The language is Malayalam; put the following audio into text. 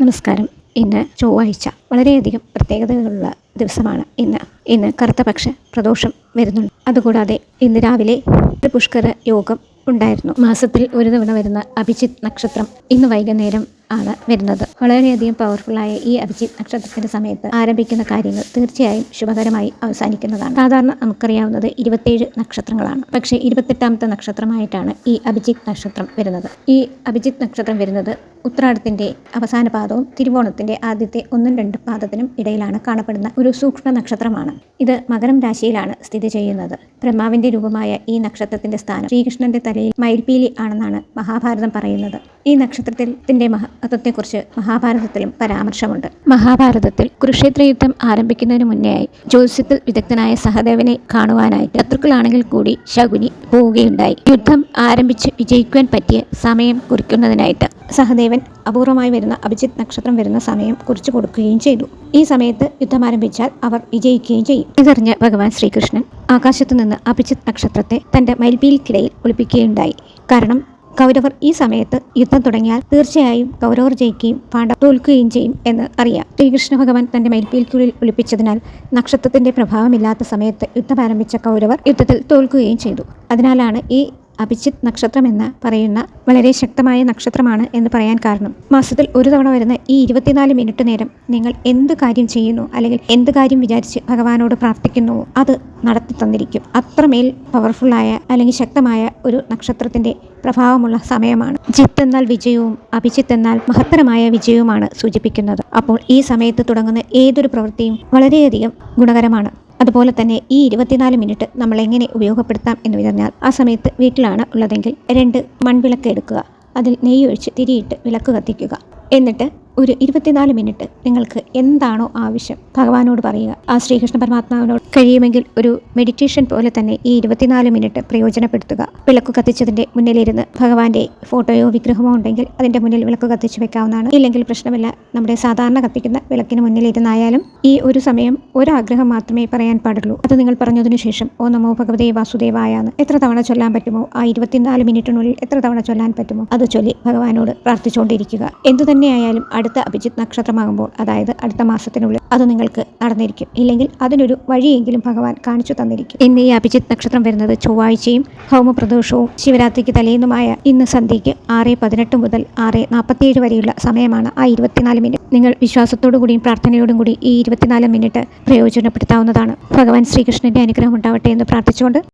നമസ്കാരം. ഇന്ന് ചൊവ്വാഴ്ച വളരെയധികം പ്രത്യേകതകളുള്ള ദിവസമാണ് ഇന്ന്. ഇന്ന് കറുത്തപക്ഷ പ്രദോഷം വരുന്നുണ്ട്. അതുകൂടാതെ ഇന്ന് രാവിലെ പുഷ്കര യോഗം ഉണ്ടായിരുന്നു. മാസത്തിൽ ഒരു തവണ വരുന്ന അഭിജിത്ത് നക്ഷത്രം ഇന്ന് വൈകുന്നേരം ആണ് വരുന്നത്. വളരെയധികം പവർഫുള്ളായ ഈ അഭിജിത്ത് നക്ഷത്രത്തിന്റെ സമയത്ത് ആരംഭിക്കുന്ന കാര്യങ്ങൾ തീർച്ചയായും ശുഭകരമായി അവസാനിക്കുന്നതാണ്. സാധാരണ നമുക്കറിയാവുന്നത് ഇരുപത്തേഴ് നക്ഷത്രങ്ങളാണ്. പക്ഷേ ഇരുപത്തെട്ടാമത്തെ നക്ഷത്രമായിട്ടാണ് ഈ അഭിജിത്ത് നക്ഷത്രം വരുന്നത്. ഈ അഭിജിത്ത് നക്ഷത്രം വരുന്നത് ഉത്രാടത്തിന്റെ അവസാന പാദവും തിരുവോണത്തിന്റെ ആദ്യത്തെ ഒന്നും രണ്ടും പാദത്തിനും ഇടയിലാണ് കാണപ്പെടുന്ന ഒരു സൂക്ഷ്മ നക്ഷത്രമാണ്. ഇത് മകരം രാശിയിലാണ് സ്ഥിതി ചെയ്യുന്നത്. ബ്രഹ്മാവിന്റെ രൂപമായ ഈ നക്ഷത്രത്തിന്റെ സ്ഥാനം ശ്രീകൃഷ്ണന്റെ തലയിൽ മയിൽപീലി ആണെന്നാണ് മഹാഭാരതം പറയുന്നത്. ഈ നക്ഷത്രത്തിന്റെ മഹത്വത്തെക്കുറിച്ച് മഹാഭാരതത്തിലും പരാമർശമുണ്ട്. മഹാഭാരതത്തിൽ കുരുക്ഷേത്ര യുദ്ധം ആരംഭിക്കുന്നതിന് മുന്നേയായി ജ്യോതിഷത്തിൽ വിദഗ്ധനായ സഹദേവനെ കാണുവാനായി ശത്രുക്കളാണെങ്കിൽ കൂടി ശകുനി പോവുകയുണ്ടായി. യുദ്ധം ആരംഭിച്ച് വിജയിക്കുവാൻ പറ്റിയ സമയം കുറിക്കുന്നതിനായിട്ട് സഹദേവൻ അപൂർവമായി വരുന്ന അഭിജിത് നക്ഷത്രം വരുന്ന സമയം കുറിച്ചു കൊടുക്കുകയും ചെയ്തു. ഈ സമയത്ത് യുദ്ധം ആരംഭിച്ചാൽ അവർ വിജയിക്കുകയും ചെയ്യും. ഇതറിഞ്ഞ ഭഗവാൻ ശ്രീകൃഷ്ണൻ ആകാശത്തു നിന്ന് അഭിജിത്ത് നക്ഷത്രത്തെ തന്റെ മയിൽപീലിക്കിടയിൽ ഒളിപ്പിക്കുകയുണ്ടായി. കാരണം കൗരവർ ഈ സമയത്ത് യുദ്ധം തുടങ്ങിയാൽ തീർച്ചയായും കൗരവർ ജയിക്കുകയും പാണ്ഡവർ തോൽക്കുകയും ചെയ്യും എന്ന് അറിയാം. ശ്രീകൃഷ്ണ ഭഗവാൻ തന്റെ മയിൽപ്പീൽക്കുള്ളിൽ ഒളിപ്പിച്ചതിനാൽ നക്ഷത്രത്തിന്റെ പ്രഭാവമില്ലാത്ത സമയത്ത് യുദ്ധം ആരംഭിച്ച കൗരവർ യുദ്ധത്തിൽ തോൽക്കുകയും ചെയ്തു. അതിനാലാണ് ഈ അഭിജിത്ത് നക്ഷത്രം എന്ന് പറയുന്ന വളരെ ശക്തമായ നക്ഷത്രമാണ് എന്ന് പറയാൻ കാരണം. മാസത്തിൽ ഒരു തവണ വരുന്ന ഈ ഇരുപത്തിനാല് മിനിറ്റ് നേരം നിങ്ങൾ എന്ത് കാര്യം ചെയ്യുന്നു അല്ലെങ്കിൽ എന്ത് കാര്യം വിചാരിച്ച് ഭഗവാനോട് പ്രാർത്ഥിക്കുന്നു അത് നടത്തി തന്നിരിക്കും. അത്രമേൽ പവർഫുള്ളായ അല്ലെങ്കിൽ ശക്തമായ ഒരു നക്ഷത്രത്തിന്റെ പ്രഭാവമുള്ള സമയമാണ്. ജിത്ത് എന്നാൽ വിജയവും അഭിജിത്ത് എന്നാൽ മഹത്തരമായ വിജയവുമാണ് സൂചിപ്പിക്കുന്നത്. അപ്പോൾ ഈ സമയത്ത് തുടങ്ങുന്ന ഏതൊരു പ്രവൃത്തിയും വളരെയധികം ഗുണകരമാണ്. അതുപോലെ തന്നെ ഈ ഇരുപത്തിനാല് മിനിറ്റ് നമ്മൾ എങ്ങനെ ഉപയോഗപ്പെടുത്താം എന്ന് പറഞ്ഞാൽ ആ സമയത്ത് വീട്ടിലാണ് ഉള്ളതെങ്കിൽ രണ്ട് മൺവിളക്ക് എടുക്കുക. അതിൽ നെയ്യ് ഒഴിച്ച് തിരിയിട്ട് വിളക്ക് കത്തിക്കുക. എന്നിട്ട് ഒരു ഇരുപത്തിനാല് മിനിറ്റ് നിങ്ങൾക്ക് എന്താണോ ആവശ്യം ഭഗവാനോട് പറയുക. ആ ശ്രീകൃഷ്ണ പരമാത്മാവിനോട് കഴിയുമെങ്കിൽ ഒരു മെഡിറ്റേഷൻ പോലെ തന്നെ ഈ ഇരുപത്തിനാല് മിനിറ്റ് പ്രയോജനപ്പെടുത്തുക. വിളക്ക് കത്തിച്ചതിന്റെ മുന്നിലിരുന്ന് ഭഗവാന്റെ ഫോട്ടോയോ വിഗ്രഹമോ ഉണ്ടെങ്കിൽ അതിന്റെ മുന്നിൽ വിളക്ക് കത്തിച്ച് വെക്കാവുന്നതാണ്. ഇല്ലെങ്കിൽ പ്രശ്നമില്ല. നമ്മുടെ സാധാരണ കത്തിക്കുന്ന വിളക്കിന് മുന്നിലിരുന്നായാലും ഈ ഒരു സമയം ഒരാഗ്രഹം മാത്രമേ പറയാൻ പാടുള്ളൂ. അത് നിങ്ങൾ പറഞ്ഞതിനു ശേഷം ഓ നമോ ഭഗവതേ വാസുദേവായാണ് എത്ര തവണ ചൊല്ലാൻ പറ്റുമോ? ആ ഇരുപത്തിനാല് മിനിറ്റിനുള്ളിൽ എത്ര തവണ ചൊല്ലാൻ പറ്റുമോ? അത് ചൊല്ലി ഭഗവാനോട് പ്രാർത്ഥിച്ചുകൊണ്ടിരിക്കുക. എന്തു തന്നെയായാലും അടുത്ത അഭിജിത് നക്ഷത്രമാകുമ്പോൾ അതായത് അടുത്ത മാസത്തിനുള്ളിൽ അത് നിങ്ങൾക്ക് നടന്നിരിക്കും. ഇല്ലെങ്കിൽ അതിനൊരു വഴിയെങ്കിലും ഭഗവാൻ കാണിച്ചു തന്നിരിക്കും. ഇന്ന് ഈ അഭിജിത് നക്ഷത്രം വരുന്നത് ചൊവ്വാഴ്ചയും ഹോമപ്രദോഷവും ശിവരാത്രിക്ക് തലേന്നുമായ ഇന്ന് സന്ധ്യയ്ക്ക് ആറ് പതിനെട്ട് മുതൽ ആറ് നാൽപ്പത്തിയേഴ് വരെയുള്ള സമയമാണ് ആ ഇരുപത്തിനാല് മിനിറ്റ്. നിങ്ങൾ വിശ്വാസത്തോടു കൂടിയും പ്രാർത്ഥനയോടും കൂടി ഈ ഇരുപത്തിനാല് മിനിറ്റ് പ്രയോജനപ്പെടുത്താവുന്നതാണ്. ഭഗവാൻ ശ്രീകൃഷ്ണന്റെ അനുഗ്രഹം ഉണ്ടാവട്ടെ എന്ന് പ്രാർത്ഥിച്ചുകൊണ്ട്